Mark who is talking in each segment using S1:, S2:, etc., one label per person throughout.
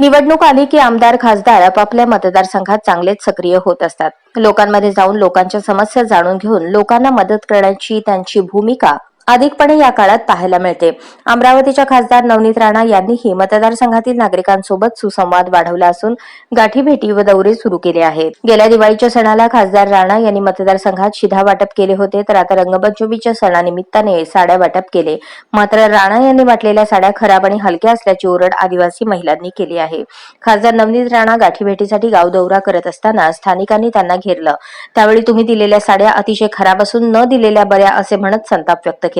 S1: निवडणूक आली की आमदार खासदार आपापल्या मतदारसंघात चांगलेच सक्रिय होत असतात. लोकांमध्ये जाऊन लोकांच्या समस्या जाणून घेऊन लोकांना मदत करण्याची त्यांची भूमिका अधिकपणे या काळात पाहायला मिळते. अमरावतीच्या खासदार नवनीत राणा यांनीही मतदारसंघातील नागरिकांसोबत सुसंवाद वाढवला असून गाठीभेटी व दौरे सुरू केले आहेत. गेल्या दिवाळीच्या सणाला खासदार राणा यांनी मतदारसंघात शिधा वाटप केले होते तर आता रंगपंचमीच्या सणानिमित्ताने साड्या वाटप केले. मात्र राणा यांनी वाटलेल्या साड्या खराब आणि हलक्या असल्याची ओरड आदिवासी महिलांनी केली आहे. खासदार नवनीत राणा गाठीभेटीसाठी गाव दौरा करत असताना स्थानिकांनी त्यांना घेरलं. त्यावेळी तुम्ही दिलेल्या साड्या अतिशय खराब असून न दिलेल्या बऱ्या असे म्हणत संताप व्यक्त केला.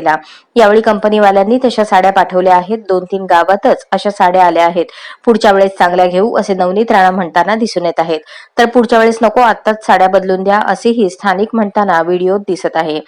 S1: यावेळी कंपनीवाल्यांनी तशा साड्या पाठवल्या आहेत. दोन तीन गावातच अशा साड्या आल्या आहेत. पुढच्या वेळेस चांगल्या घेऊ असे नवनीत राणा म्हणताना दिसून येत आहेत. तर पुढच्या वेळेस नको आत्ताच साड्या बदलून द्या असेही स्थानिक म्हणताना व्हिडिओ दिसत आहे.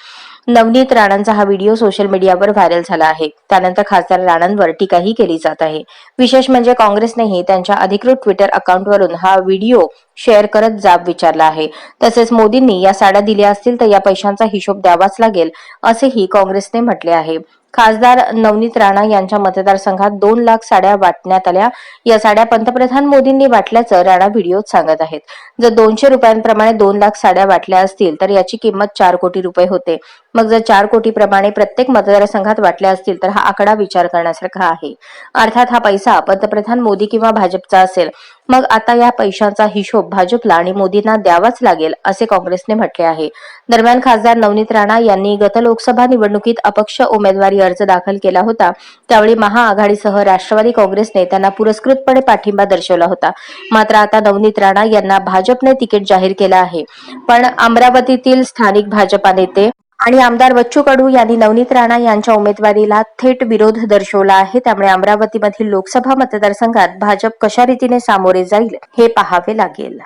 S1: नवनीत राणांचा हा व्हिडिओ सोशल मीडियावर व्हायरल झाला आहे. त्यानंतर खासदार राणांवर टीकाही केली जात आहे. विशेष म्हणजे काँग्रेसनेही त्यांच्या अधिकृत ट्विटर अकाउंटवरून हा व्हिडिओ शेअर करत जाब विचारला आहे. तसेच मोदींनी या साड्या दिल्या असतील तर या पैशांचा हिशोब द्यावाच लागेल असेही काँग्रेसने म्हटले आहे. खासदार नवनीत राणा यांच्या मतदारसंघात दोन लाख साड्या वाटण्यात आल्या. या साड्या पंतप्रधान मोदींनी वाटल्याचं राणा व्हिडिओत सांगत आहेत. जर दोनशे रुपयांप्रमाणे दोन लाख साड्या वाटल्या असतील तर याची किंमत चार कोटी रुपये होते. मग जर चार कोटीप्रमाणे प्रत्येक मतदारसंघात वाटल्या असतील तर हा आकडा विचार करण्यासारखा आहे. अर्थात हा पैसा पंतप्रधान मोदी किंवा भाजपचा असेल. मग आता या पैशांचा हिशोब भाजपला आणि मोदींना द्यावाच लागेल असे काँग्रेसने म्हटले आहे. दरम्यान खासदार नवनीत राणा यांनी गत लोकसभा निवडणुकीत अपक्ष उमेदवारी अर्ज दाखल केला होता. त्यावेळी महाआघाडीसह राष्ट्रवादी काँग्रेसने त्यांना पुरस्कृतपणे पाठिंबा दर्शवला होता. मात्र आता नवनीत राणा यांना भाजपने तिकीट जाहीर केलं आहे. पण अमरावतीतील स्थानिक भाजपा नेते आणि आमदार बच्चू कडू यांनी नवनीत राणा यांच्या उमेदवारीला थेट विरोध दर्शवला आहे. त्यामुळे अमरावतीमधील लोकसभा मतदारसंघात भाजप कशा रीतीने सामोरे जाईल हे पाहावे लागेल.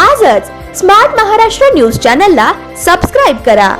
S2: आजच स्मार्ट महाराष्ट्र न्यूज चॅनलला सबस्क्राईब करा.